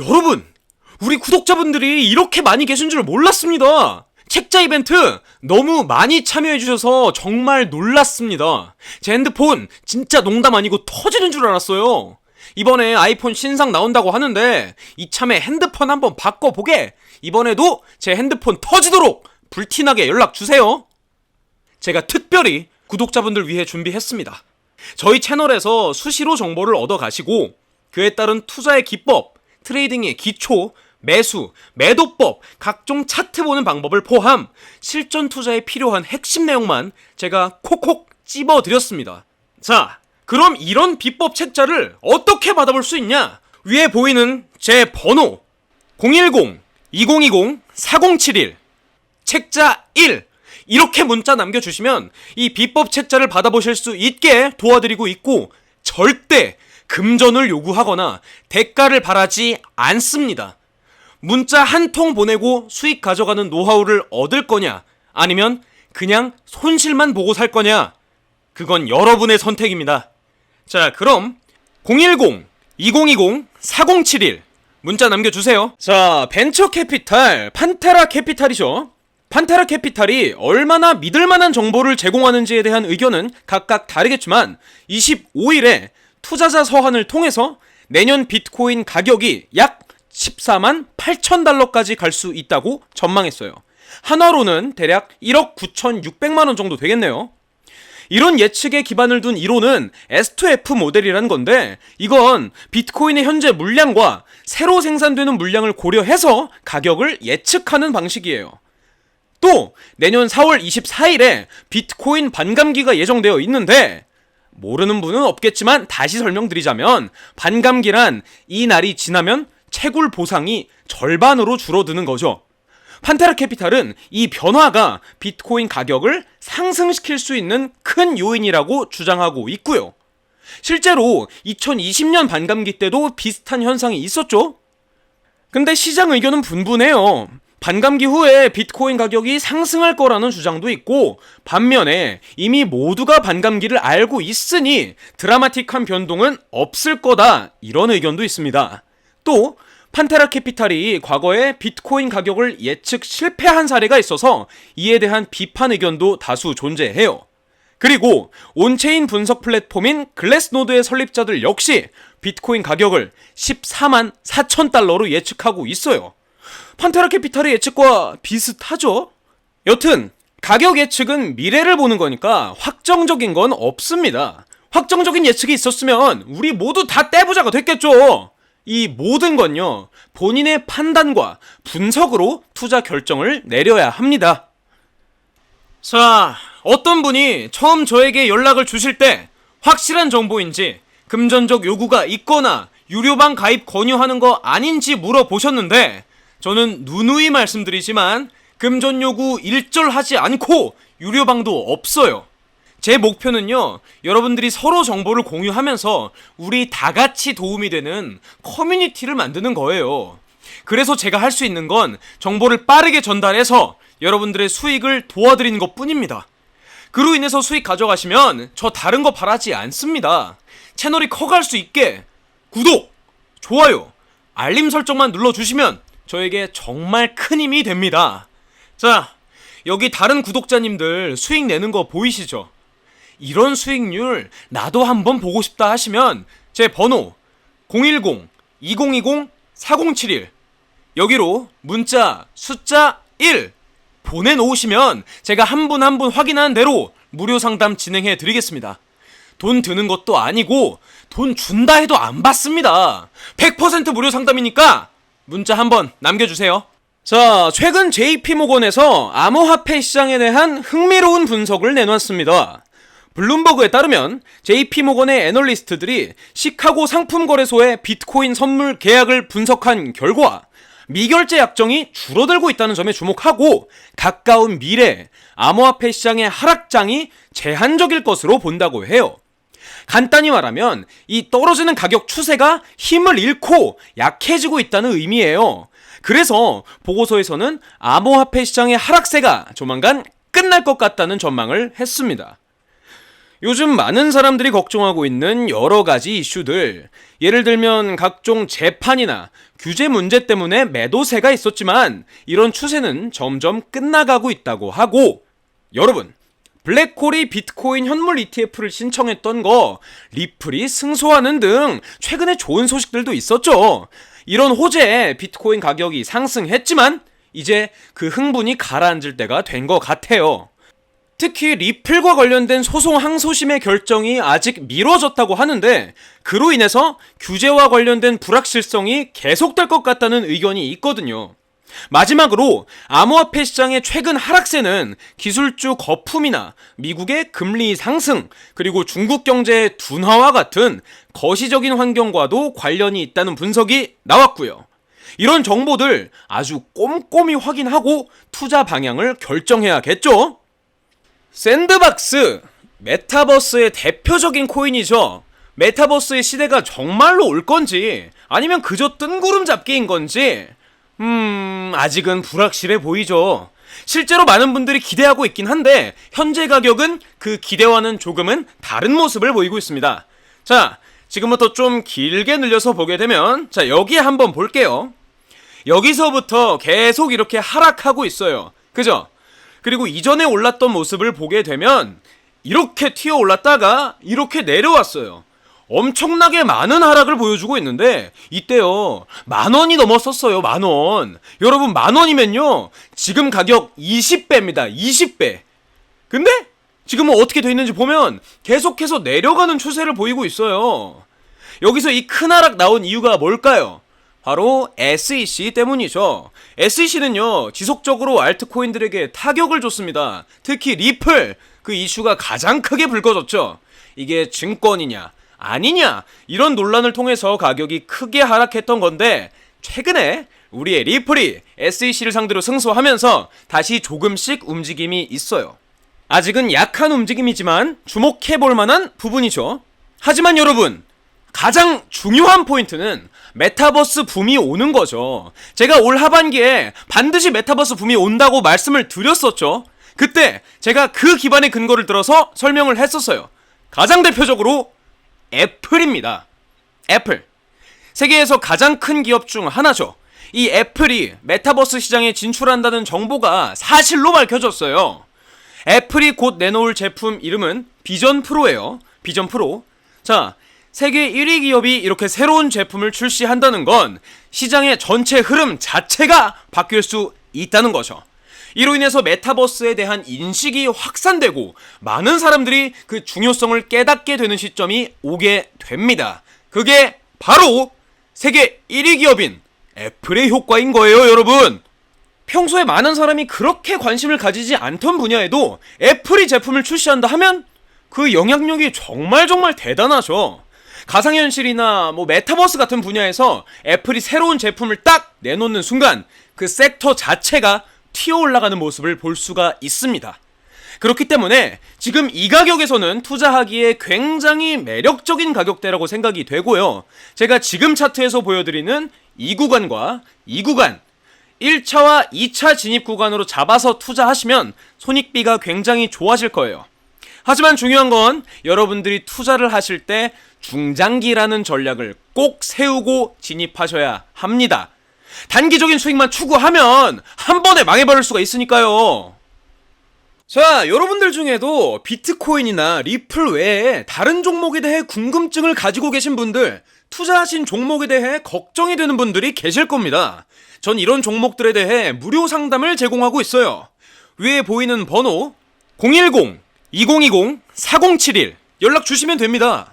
여러분, 우리 구독자분들이 이렇게 많이 계신 줄 몰랐습니다. 책자 이벤트 너무 많이 참여해주셔서 정말 놀랐습니다. 제 핸드폰 진짜 농담 아니고 터지는 줄 알았어요. 이번에 아이폰 신상 나온다고 하는데 이참에 핸드폰 한번 바꿔보게 이번에도 제 핸드폰 터지도록 불티나게 연락 주세요. 제가 특별히 구독자분들 위해 준비했습니다. 저희 채널에서 수시로 정보를 얻어가시고 그에 따른 투자의 기법, 트레이딩의 기초, 매수, 매도법, 각종 차트 보는 방법을 포함 실전 투자에 필요한 핵심 내용만 제가 콕콕 찝어 드렸습니다. 자, 그럼 이런 비법 책자를 어떻게 받아볼 수 있냐? 위에 보이는 제 번호 010-2020-4071 책자 1 이렇게 문자 남겨주시면 이 비법 책자를 받아보실 수 있게 도와드리고 있고 절대 금전을 요구하거나 대가를 바라지 않습니다. 문자 한 통 보내고 수익 가져가는 노하우를 얻을 거냐 아니면 그냥 손실만 보고 살 거냐 그건 여러분의 선택입니다. 자, 그럼 010-2020-4071 문자 남겨주세요. 자, 벤처 캐피탈, 판테라 캐피탈이죠. 판테라 캐피탈이 얼마나 믿을 만한 정보를 제공하는지에 대한 의견은 각각 다르겠지만 25일에 투자자 서한을 통해서 내년 비트코인 가격이 약 14만 8천 달러까지 갈 수 있다고 전망했어요. 한화로는 대략 1억 9,600만 원 정도 되겠네요. 이런 예측에 기반을 둔 이론은 S2F 모델이라는 건데 이건 비트코인의 현재 물량과 새로 생산되는 물량을 고려해서 가격을 예측하는 방식이에요. 또 내년 4월 24일에 비트코인 반감기가 예정되어 있는데 모르는 분은 없겠지만 다시 설명드리자면 반감기란 이 날이 지나면 채굴 보상이 절반으로 줄어드는 거죠. 판테라 캐피탈은 이 변화가 비트코인 가격을 상승시킬 수 있는 큰 요인이라고 주장하고 있고요. 실제로 2020년 반감기 때도 비슷한 현상이 있었죠. 근데 시장 의견은 분분해요. 반감기 후에 비트코인 가격이 상승할 거라는 주장도 있고 반면에 이미 모두가 반감기를 알고 있으니 드라마틱한 변동은 없을 거다 이런 의견도 있습니다. 또 판테라 캐피탈이 과거에 비트코인 가격을 예측 실패한 사례가 있어서 이에 대한 비판 의견도 다수 존재해요. 그리고 온체인 분석 플랫폼인 글래스노드의 설립자들 역시 비트코인 가격을 14만 4천 달러로 예측하고 있어요. 판테라 캐피탈의 예측과 비슷하죠? 여튼 가격 예측은 미래를 보는 거니까 확정적인 건 없습니다. 확정적인 예측이 있었으면 우리 모두 다 떼부자가 됐겠죠. 이 모든 건요, 본인의 판단과 분석으로 투자 결정을 내려야 합니다. 자, 어떤 분이 처음 저에게 연락을 주실 때 확실한 정보인지 금전적 요구가 있거나 유료방 가입 권유하는 거 아닌지 물어보셨는데 저는 누누이 말씀드리지만 금전 요구 일절하지 않고 유료 방도 없어요. 제 목표는요, 여러분들이 서로 정보를 공유하면서 우리 다 같이 도움이 되는 커뮤니티를 만드는 거예요. 그래서 제가 할 수 있는 건 정보를 빠르게 전달해서 여러분들의 수익을 도와드리는 것 뿐입니다. 그로 인해서 수익 가져가시면 저 다른 거 바라지 않습니다. 채널이 커갈 수 있게 구독, 좋아요, 알림 설정만 눌러주시면 저에게 정말 큰 힘이 됩니다. 자, 여기 다른 구독자님들 수익 내는 거 보이시죠? 이런 수익률 나도 한번 보고 싶다 하시면 제 번호 010-2020-4071 여기로 문자 숫자 1 보내놓으시면 제가 한 분 한 분 확인한 대로 무료 상담 진행해 드리겠습니다. 돈 드는 것도 아니고 돈 준다 해도 안 받습니다. 100% 무료 상담이니까 문자 한번 남겨주세요. 자, 최근 JP모건에서 암호화폐 시장에 대한 흥미로운 분석을 내놨습니다. 블룸버그에 따르면 JP모건의 애널리스트들이 시카고 상품거래소의 비트코인 선물 계약을 분석한 결과 미결제 약정이 줄어들고 있다는 점에 주목하고 가까운 미래 암호화폐 시장의 하락장이 제한적일 것으로 본다고 해요. 간단히 말하면 이 떨어지는 가격 추세가 힘을 잃고 약해지고 있다는 의미예요. 그래서 보고서에서는 암호화폐 시장의 하락세가 조만간 끝날 것 같다는 전망을 했습니다. 요즘 많은 사람들이 걱정하고 있는 여러 가지 이슈들. 예를 들면 각종 재판이나 규제 문제 때문에 매도세가 있었지만 이런 추세는 점점 끝나가고 있다고 하고 여러분 블랙홀이 비트코인 현물 ETF를 신청했던 거 리플이 승소하는 등 최근에 좋은 소식들도 있었죠. 이런 호재에 비트코인 가격이 상승했지만 이제 그 흥분이 가라앉을 때가 된 것 같아요. 특히 리플과 관련된 소송 항소심의 결정이 아직 미뤄졌다고 하는데 그로 인해서 규제와 관련된 불확실성이 계속될 것 같다는 의견이 있거든요. 마지막으로 암호화폐 시장의 최근 하락세는 기술주 거품이나 미국의 금리 상승 그리고 중국 경제의 둔화와 같은 거시적인 환경과도 관련이 있다는 분석이 나왔고요. 이런 정보들 아주 꼼꼼히 확인하고 투자 방향을 결정해야겠죠? 샌드박스 메타버스의 대표적인 코인이죠. 메타버스의 시대가 정말로 올 건지 아니면 그저 뜬구름 잡기인 건지 음 아직은 불확실해 보이죠. 실제로 많은 분들이 기대하고 있긴 한데 현재 가격은 그 기대와는 조금은 다른 모습을 보이고 있습니다. 자 지금부터 좀 길게 늘려서 보게 되면 자 여기에 한번 볼게요. 여기서부터 계속 이렇게 하락하고 있어요. 그죠? 그리고 이전에 올랐던 모습을 보게 되면 이렇게 튀어 올랐다가 이렇게 내려왔어요. 엄청나게 많은 하락을 보여주고 있는데 이때요 만 원이 넘었었어요 만 원. 여러분 만 원이면요 지금 가격 20배입니다 20배. 근데 지금은 어떻게 돼 있는지 보면 계속해서 내려가는 추세를 보이고 있어요. 여기서 이 큰 하락 나온 이유가 뭘까요? 바로 SEC 때문이죠. SEC는요, 지속적으로 알트코인들에게 타격을 줬습니다. 특히 리플, 그 이슈가 가장 크게 불거졌죠. 이게 증권이냐, 아니냐, 이런 논란을 통해서 가격이 크게 하락했던 건데, 최근에 우리의 리플이 SEC를 상대로 승소하면서 다시 조금씩 움직임이 있어요. 아직은 약한 움직임이지만 주목해 볼 만한 부분이죠. 하지만 여러분, 가장 중요한 포인트는 메타버스 붐이 오는 거죠. 제가 올 하반기에 반드시 메타버스 붐이 온다고 말씀을 드렸었죠. 그때 제가 그 기반의 근거를 들어서 설명을 했었어요. 가장 대표적으로 애플입니다. 애플. 세계에서 가장 큰 기업 중 하나죠. 이 애플이 메타버스 시장에 진출한다는 정보가 사실로 밝혀졌어요. 애플이 곧 내놓을 제품 이름은 비전 프로예요. 비전 프로. 자, 세계 1위 기업이 이렇게 새로운 제품을 출시한다는 건 시장의 전체 흐름 자체가 바뀔 수 있다는 거죠. 이로 인해서 메타버스에 대한 인식이 확산되고 많은 사람들이 그 중요성을 깨닫게 되는 시점이 오게 됩니다. 그게 바로 세계 1위 기업인 애플의 효과인 거예요, 여러분. 평소에 많은 사람이 그렇게 관심을 가지지 않던 분야에도 애플이 제품을 출시한다 하면 그 영향력이 정말 정말 대단하죠. 가상현실이나 뭐 메타버스 같은 분야에서 애플이 새로운 제품을 딱 내놓는 순간 그 섹터 자체가 튀어 올라가는 모습을 볼 수가 있습니다. 그렇기 때문에 지금 이 가격에서는 투자하기에 굉장히 매력적인 가격대라고 생각이 되고요. 제가 지금 차트에서 보여드리는 이 구간과 이 구간 1차와 2차 진입 구간으로 잡아서 투자하시면 손익비가 굉장히 좋아질 거예요. 하지만 중요한 건 여러분들이 투자를 하실 때 중장기라는 전략을 꼭 세우고 진입하셔야 합니다. 단기적인 수익만 추구하면 한 번에 망해버릴 수가 있으니까요. 자, 여러분들 중에도 비트코인이나 리플 외에 다른 종목에 대해 궁금증을 가지고 계신 분들, 투자하신 종목에 대해 걱정이 되는 분들이 계실 겁니다. 전 이런 종목들에 대해 무료 상담을 제공하고 있어요. 위에 보이는 번호 010-2020-4071 연락 주시면 됩니다.